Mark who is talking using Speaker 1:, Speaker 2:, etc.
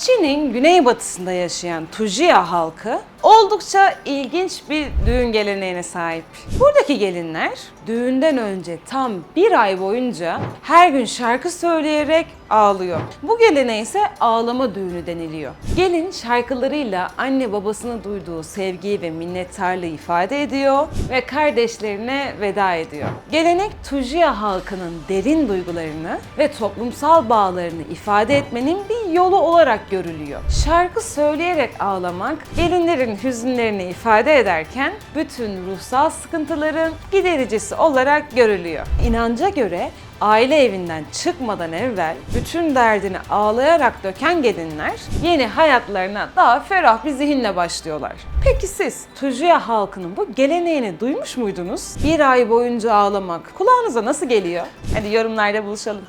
Speaker 1: Çin'in güneybatısında yaşayan Tujia halkı oldukça ilginç bir düğün geleneğine sahip. Buradaki gelinler düğünden önce tam bir ay boyunca her gün şarkı söyleyerek ağlıyor. Bu geleneğe ise ağlama düğünü deniliyor. Gelin şarkılarıyla anne babasına duyduğu sevgiyi ve minnettarlığı ifade ediyor ve kardeşlerine veda ediyor. Gelenek Tujia halkının derin duygularını ve toplumsal bağlarını ifade etmenin bir yolu olarak görülüyor. Şarkı söyleyerek ağlamak gelinlerin hüzünlerini ifade ederken bütün ruhsal sıkıntıların gidericisi olarak görülüyor. İnanca göre aile evinden çıkmadan evvel bütün derdini ağlayarak döken gelinler yeni hayatlarına daha ferah bir zihinle başlıyorlar. Peki siz Tujia halkının bu geleneğini duymuş muydunuz? Bir ay boyunca ağlamak kulağınıza nasıl geliyor? Hadi yorumlarda buluşalım.